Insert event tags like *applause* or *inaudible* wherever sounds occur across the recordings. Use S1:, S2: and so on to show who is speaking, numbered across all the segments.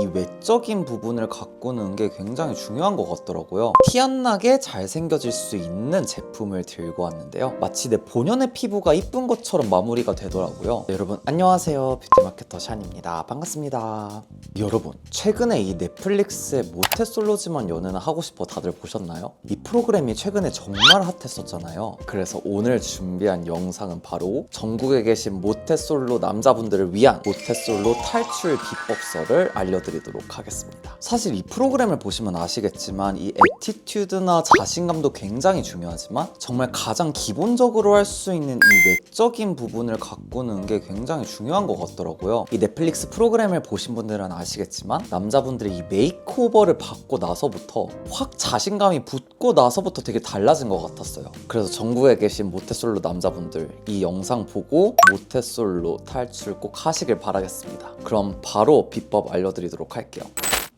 S1: 이 외적인 부분을 가꾸는 게 굉장히 중요한 것 같더라고요. 티 안 나게 잘생겨질 수 있는 제품을 들고 왔는데요. 마치 내 본연의 피부가 이쁜 것처럼 마무리가 되더라고요. 네, 여러분 안녕하세요. 뷰티마케터 샨입니다. 반갑습니다. 여러분 최근에 이 넷플릭스의 모태솔로지만 연애는 하고 싶어 다들 보셨나요? 이 프로그램이 최근에 정말 핫했었잖아요. 그래서 오늘 준비한 영상은 바로 전국에 계신 모태솔로 남자분들을 위한 모태솔로 탈출 비법서를 알려드 리도록 하겠습니다. 사실 이 프로그램을 보시면 아시겠지만 이 애티튜드나 자신감도 굉장히 중요하지만 정말 가장 기본적으로 할 수 있는 이 외적인 부분을 가꾸는 게 굉장히 중요한 것 같더라고요. 이 넷플릭스 프로그램을 보신 분들은 아시겠지만 남자분들이 이 메이크오버를 받고 나서부터 확 자신감이 붙고 나서부터 되게 달라진 것 같았어요. 그래서 전국에 계신 모태솔로 남자분들 이 영상 보고 모태솔로 탈출 꼭 하시길 바라겠습니다. 그럼 바로 비법 알려드리도록 할게요.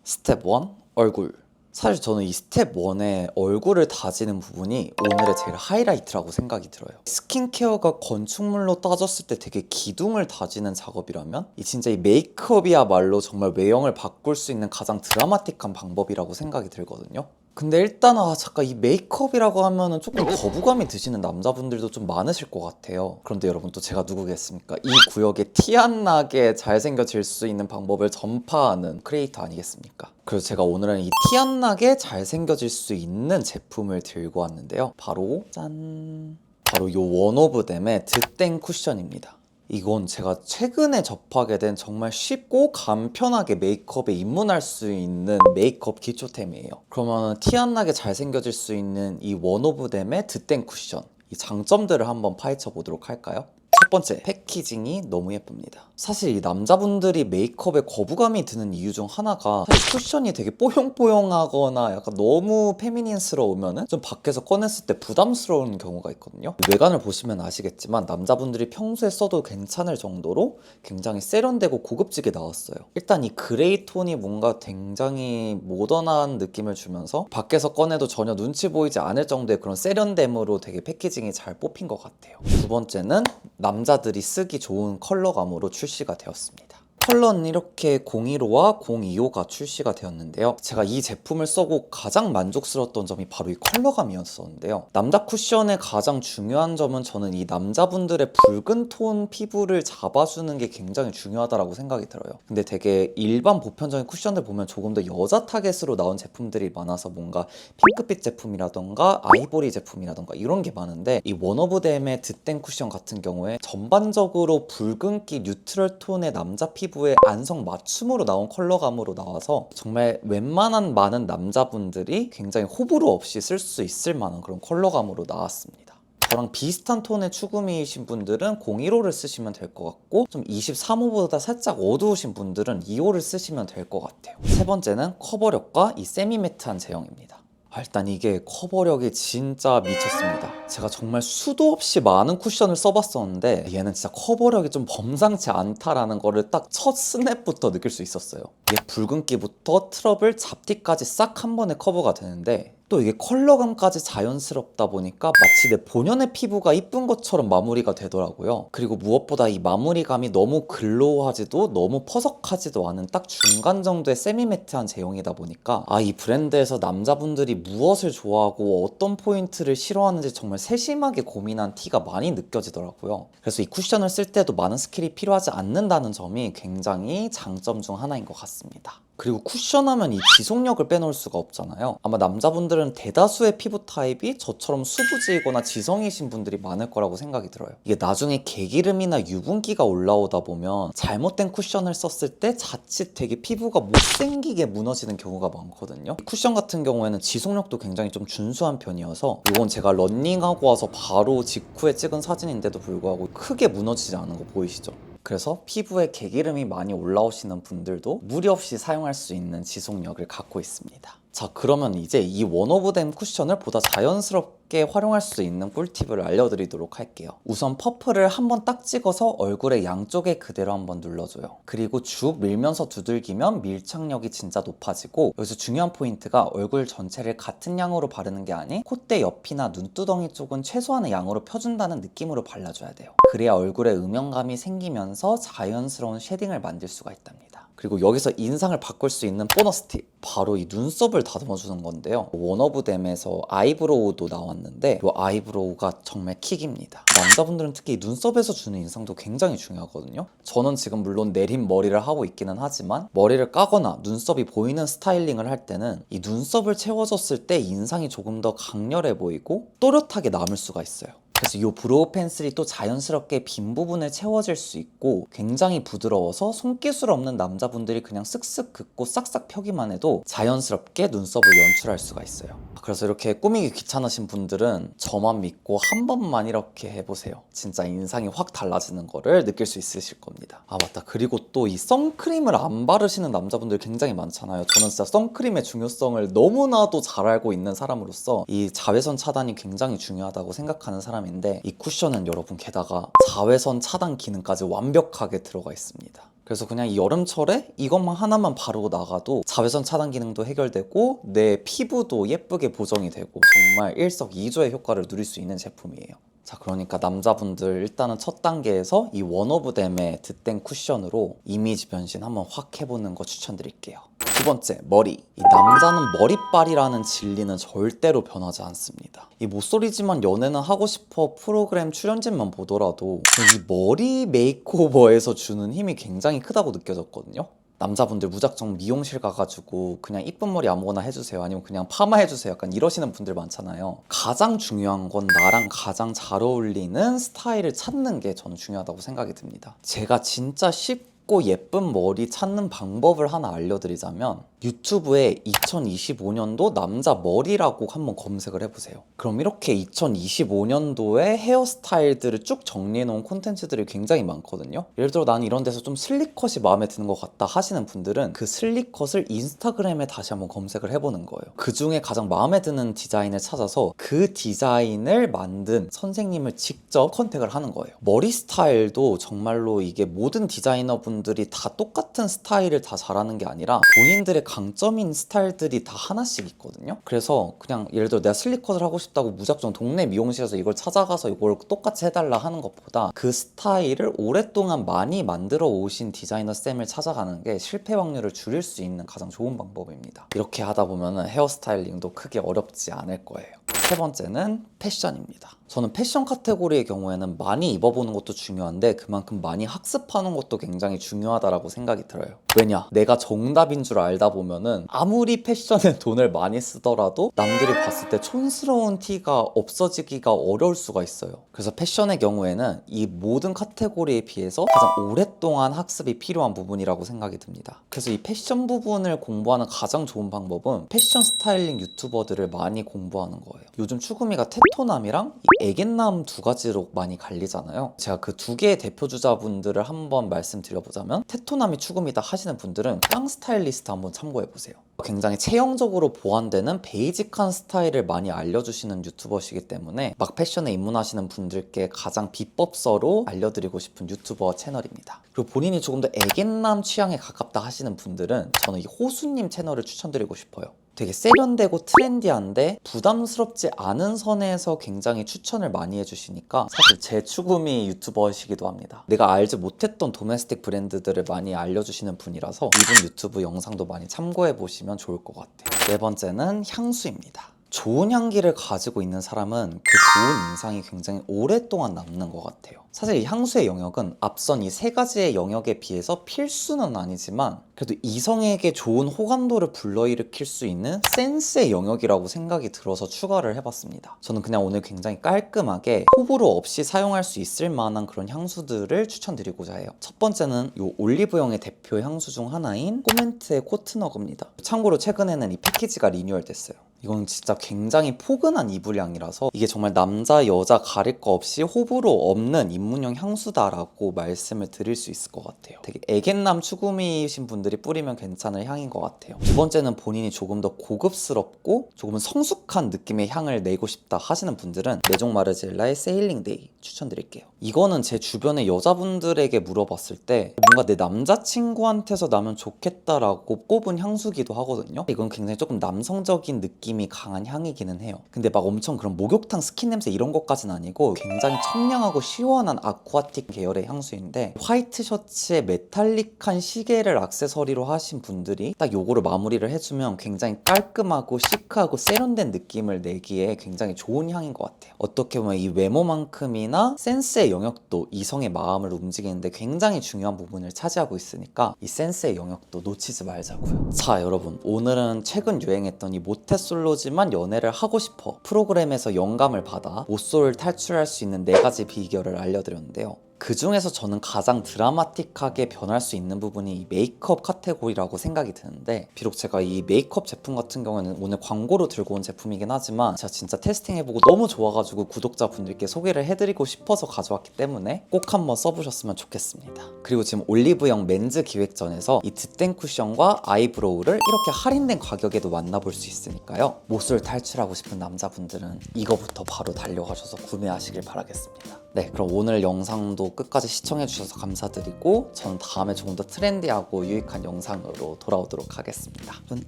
S1: 스텝 1 얼굴. 사실 저는 이 스텝 1의 얼굴을 다지는 부분이 오늘의 제일 하이라이트라고 생각이 들어요. 스킨케어가 건축물로 따졌을 때 되게 기둥을 다지는 작업이라면 이 진짜 이 메이크업이야말로 정말 외형을 바꿀 수 있는 가장 드라마틱한 방법이라고 생각이 들거든요 근데 일단 아 잠깐 이 메이크업이라고 하면은 조금 거부감이 드시는 남자분들도 좀 많으실 것 같아요. 그런데 여러분 또 제가 누구겠습니까? 이 구역에 티 안 나게 잘생겨질 수 있는 방법을 전파하는 크리에이터 아니겠습니까? 그래서 제가 오늘은 이 티 안 나게 잘생겨질 수 있는 제품을 들고 왔는데요. 바로 짠. 바로 요 원오브댐의 드땡 쿠션입니다. 이건 제가 최근에 접하게 된 정말 쉽고 간편하게 메이크업에 입문할 수 있는 메이크업 기초템이에요. 그러면 티 안 나게 잘생겨질 수 있는 이 원오브댐의 드땡 쿠션 이 장점들을 한번 파헤쳐 보도록 할까요? 첫 번째, 패키징이 너무 예쁩니다. 사실 이 남자분들이 메이크업에 거부감이 드는 이유 중 하나가 사실 쿠션이 되게 뽀용뽀용하거나 약간 너무 페미닌스러우면은 좀 밖에서 꺼냈을 때 부담스러운 경우가 있거든요. 외관을 보시면 아시겠지만 남자분들이 평소에 써도 괜찮을 정도로 굉장히 세련되고 고급지게 나왔어요. 일단 이 그레이 톤이 뭔가 굉장히 모던한 느낌을 주면서 밖에서 꺼내도 전혀 눈치 보이지 않을 정도의 그런 세련됨으로 되게 패키징이 잘 뽑힌 것 같아요. 두 번째는 남자들이 쓰기 좋은 컬러감으로 출시 가 되었습니다. 컬러는 이렇게 015와 025가 출시가 되었는데요. 제가 이 제품을 써고 가장 만족스러웠던 점이 바로 이 컬러감이었었는데요. 남자 쿠션의 가장 중요한 점은 저는 이 남자분들의 붉은 톤 피부를 잡아주는 게 굉장히 중요하다고 생각이 들어요. 근데 되게 일반 보편적인 쿠션들 보면 조금 더 여자 타겟으로 나온 제품들이 많아서 뭔가 핑크빛 제품이라던가 아이보리 제품이라던가 이런 게 많은데 이 원오브댐의 드땡 쿠션 같은 경우에 전반적으로 붉은기 뉴트럴 톤의 남자 피부 에 안성 맞춤으로 나온 컬러감으로 나와서 정말 웬만한 많은 남자분들이 굉장히 호불호 없이 쓸 수 있을 만한 그런 컬러감으로 나왔습니다. 저랑 비슷한 톤의 추구미이신 분들은 015를 쓰시면 될 것 같고 좀 23호보다 살짝 어두우신 분들은 2호를 쓰시면 될 것 같아요. 세 번째는 커버력과 이 세미매트한 제형입니다. 아, 일단 이게 커버력이 진짜 미쳤습니다. 제가 정말 수도 없이 많은 쿠션을 써봤었는데 얘는 진짜 커버력이 좀 범상치 않다라는 거를 딱 첫 스냅부터 느낄 수 있었어요. 이게 붉은기부터 트러블, 잡티까지 싹 한 번에 커버가 되는데 또 이게 컬러감까지 자연스럽다 보니까 마치 내 본연의 피부가 이쁜 것처럼 마무리가 되더라고요. 그리고 무엇보다 이 마무리감이 너무 글로우하지도 너무 퍼석하지도 않은 딱 중간 정도의 세미매트한 제형이다 보니까 아 이 브랜드에서 남자분들이 무엇을 좋아하고 어떤 포인트를 싫어하는지 정말 세심하게 고민한 티가 많이 느껴지더라고요. 그래서 이 쿠션을 쓸 때도 많은 스킬이 필요하지 않는다는 점이 굉장히 장점 중 하나인 것 같습니다. 그리고 쿠션하면 이 지속력을 빼놓을 수가 없잖아요. 아마 남자분들은 대다수의 피부 타입이 저처럼 수부지이거나 지성이신 분들이 많을 거라고 생각이 들어요. 이게 나중에 개기름이나 유분기가 올라오다 보면 잘못된 쿠션을 썼을 때 자칫 되게 피부가 못생기게 무너지는 경우가 많거든요. 쿠션 같은 경우에는 지속력도 굉장히 좀 준수한 편이어서 이건 제가 런닝하고 와서 바로 직후에 찍은 사진인데도 불구하고 크게 무너지지 않은 거 보이시죠? 그래서 피부에 개기름이 많이 올라오시는 분들도 무리 없이 사용할 수 있는 지속력을 갖고 있습니다. 자 그러면 이제 이 원오브댐 쿠션을 보다 자연스럽게 활용할 수 있는 꿀팁을 알려드리도록 할게요. 우선 퍼프를 한번 딱 찍어서 얼굴의 양쪽에 그대로 한번 눌러줘요. 그리고 쭉 밀면서 두들기면 밀착력이 진짜 높아지고 여기서 중요한 포인트가 얼굴 전체를 같은 양으로 바르는 게 아닌 콧대 옆이나 눈두덩이 쪽은 최소한의 양으로 펴준다는 느낌으로 발라줘야 돼요. 그래야 얼굴에 음영감이 생기면서 자연스러운 쉐딩을 만들 수가 있답니다. 그리고 여기서 인상을 바꿀 수 있는 보너스 팁 바로 이 눈썹을 다듬어 주는 건데요. 원어브댐에서 아이브로우도 나왔는데 이 아이브로우가 정말 킥입니다. 남자분들은 특히 이 눈썹에서 주는 인상도 굉장히 중요하거든요. 저는 지금 물론 내린 머리를 하고 있기는 하지만 머리를 까거나 눈썹이 보이는 스타일링을 할 때는 이 눈썹을 채워줬을 때 인상이 조금 더 강렬해 보이고 또렷하게 남을 수가 있어요 그래서 이 브로우 펜슬이 또 자연스럽게 빈 부분을 채워질 수 있고 굉장히 부드러워서 손기술 없는 남자분들이 그냥 쓱쓱 긋고 싹싹 펴기만 해도 자연스럽게 눈썹을 연출할 수가 있어요. 그래서 이렇게 꾸미기 귀찮으신 분들은 저만 믿고 한 번만 이렇게 해보세요. 진짜 인상이 확 달라지는 거를 느낄 수 있으실 겁니다. 아 맞다. 그리고 또 이 선크림을 안 바르시는 남자분들 굉장히 많잖아요. 저는 진짜 선크림의 중요성을 너무나도 잘 알고 있는 사람으로서 이 자외선 차단이 굉장히 중요하다고 생각하는 사람 인데 이 쿠션은 여러분 게다가 자외선 차단 기능까지 완벽하게 들어가 있습니다. 그래서 그냥 이 여름철에 이것만 하나만 바르고 나가도 자외선 차단 기능도 해결되고 내 피부도 예쁘게 보정이 되고 정말 일석이조의 효과를 누릴 수 있는 제품이에요. 자, 그러니까 남자분들 일단은 첫 단계에서 이 원오브댐의 드땡 쿠션으로 이미지 변신 한번 확 해보는 거 추천드릴게요. 두 번째, 머리. 이 남자는 머리빨이라는 진리는 절대로 변하지 않습니다. 이 모쏠이지만 연애는 하고 싶어 프로그램 출연진만 보더라도 이 머리 메이크오버에서 주는 힘이 굉장히 크다고 느껴졌거든요. 남자분들 무작정 미용실 가가지고 그냥 이쁜 머리 아무거나 해주세요. 아니면 그냥 파마 해주세요. 약간 이러시는 분들 많잖아요. 가장 중요한 건 나랑 가장 잘 어울리는 스타일을 찾는 게 저는 중요하다고 생각이 듭니다. 제가 진짜 쉽 고 예쁜 머리 찾는 방법을 하나 알려드리자면 유튜브에 2025년도 남자 머리라고 한번 검색을 해보세요. 그럼 이렇게 2025년도의 헤어스타일들을 쭉 정리해놓은 콘텐츠들이 굉장히 많거든요. 예를 들어 나는 이런 데서 좀 슬릭컷이 마음에 드는 것 같다 하시는 분들은 그 슬릭컷을 인스타그램에 다시 한번 검색을 해보는 거예요. 그 중에 가장 마음에 드는 디자인을 찾아서 그 디자인을 만든 선생님을 직접 컨택을 하는 거예요. 머리 스타일도 정말로 이게 모든 디자이너분들이 다 똑같은 스타일을 다 잘하는 게 아니라 본인들의 강점인 스타일들이 다 하나씩 있거든요. 그래서 그냥 예를 들어 내가 슬리컷을 하고 싶다고 무작정 동네 미용실에서 이걸 찾아가서 이걸 똑같이 해달라 하는 것보다 그 스타일을 오랫동안 많이 만들어 오신 디자이너 쌤을 찾아가는 게 실패 확률을 줄일 수 있는 가장 좋은 방법입니다. 이렇게 하다 보면 헤어스타일링도 크게 어렵지 않을 거예요. 세 번째는 패션입니다. 저는 패션 카테고리의 경우에는 많이 입어보는 것도 중요한데 그만큼 많이 학습하는 것도 굉장히 중요하다라고 생각이 들어요. 왜냐? 내가 정답인 줄 알다 보면은 아무리 패션에 *laughs* 돈을 많이 쓰더라도 남들이 봤을 때 촌스러운 티가 없어지기가 어려울 수가 있어요. 그래서 패션의 경우에는 이 모든 카테고리에 비해서 가장 오랫동안 학습이 필요한 부분이라고 생각이 듭니다. 그래서 이 패션 부분을 공부하는 가장 좋은 방법은 패션 스타일링 유튜버들을 많이 공부하는 거예요. 요즘 추구미가 테토남이랑 이 애견남 두 가지로 많이 갈리잖아요. 제가 그 두 개의 대표 주자분들을 한번 말씀드려보자면 테토남이 추구미다 하시는 분들은 깡 스타일리스트 한번 참고해 보세요. 굉장히 체형적으로 보완되는 베이직한 스타일을 많이 알려주시는 유튜버시기 때문에 막 패션에 입문하시는 분들께 가장 비법서로 알려드리고 싶은 유튜버 채널입니다. 그리고 본인이 조금 더 애견남 취향에 가깝다 하시는 분들은 저는 이 호수님 채널을 추천드리고 싶어요. 되게 세련되고 트렌디한데 부담스럽지 않은 선에서 굉장히 추천을 많이 해주시니까 사실 제 추구미 유튜버이시기도 합니다. 내가 알지 못했던 도메스틱 브랜드들을 많이 알려주시는 분이라서 이분 유튜브 영상도 많이 참고해 보시면 좋을 것 같아요. 네 번째는 향수입니다. 좋은 향기를 가지고 있는 사람은 그 좋은 인상이 굉장히 오랫동안 남는 것 같아요. 사실 이 향수의 영역은 앞선 이 세 가지의 영역에 비해서 필수는 아니지만 그래도 이성에게 좋은 호감도를 불러일으킬 수 있는 센스의 영역이라고 생각이 들어서 추가를 해봤습니다. 저는 그냥 오늘 굉장히 깔끔하게 호불호 없이 사용할 수 있을 만한 그런 향수들을 추천드리고자 해요. 첫 번째는 이 올리브영의 대표 향수 중 하나인 코멘트의 코트너그입니다. 참고로 최근에는 이 패키지가 리뉴얼 됐어요. 이건 진짜 굉장히 포근한 이불향이라서 이게 정말 남자 여자 가릴 거 없이 호불호 없는 입문용 향수다라고 말씀을 드릴 수 있을 것 같아요. 되게 애견남 추구미이신 분들이 뿌리면 괜찮을 향인 것 같아요. 두 번째는 본인이 조금 더 고급스럽고 조금 성숙한 느낌의 향을 내고 싶다 하시는 분들은 메종 마르젤라의 세일링 데이 추천드릴게요. 이거는 제 주변의 여자분들에게 물어봤을 때 뭔가 내 남자친구한테서 나면 좋겠다라고 꼽은 향수기도 하거든요. 이건 굉장히 조금 남성적인 느낌 느낌이 강한 향이기는 해요. 근데 막 엄청 그런 목욕탕 스킨 냄새 이런 것까지는 아니고 굉장히 청량하고 시원한 아쿠아틱 계열의 향수인데 화이트 셔츠에 메탈릭한 시계를 액세서리로 하신 분들이 딱 요거를 마무리를 해주면 굉장히 깔끔하고 시크하고 세련된 느낌을 내기에 굉장히 좋은 향인 것 같아요. 어떻게 보면 이 외모만큼이나 센스의 영역도 이성의 마음을 움직이는데 굉장히 중요한 부분을 차지하고 있으니까 이 센스의 영역도 놓치지 말자고요. 자, 여러분. 오늘은 최근 유행했던 이 모태솔로 지만 연애를 하고 싶어 프로그램에서 영감을 받아 모쏠을 탈출할 수 있는 네 가지 비결을 알려드렸는데요. 그 중에서 저는 가장 드라마틱하게 변할 수 있는 부분이 이 메이크업 카테고리라고 생각이 드는데 비록 제가 이 메이크업 제품 같은 경우에는 오늘 광고로 들고 온 제품이긴 하지만 제가 진짜 테스팅해보고 너무 좋아가지고 구독자분들께 소개를 해드리고 싶어서 가져왔기 때문에 꼭 한번 써보셨으면 좋겠습니다. 그리고 지금 올리브영 멘즈 기획전에서 이 뒷땡 쿠션과 아이브로우를 이렇게 할인된 가격에도 만나볼 수 있으니까요. 못을 탈출하고 싶은 남자분들은 이거부터 바로 달려가셔서 구매하시길 바라겠습니다. 네, 그럼 오늘 영상도 끝까지 시청해주셔서 감사드리고 전 다음에 조금 더 트렌디하고 유익한 영상으로 돌아오도록 하겠습니다. 여러분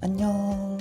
S1: 안녕.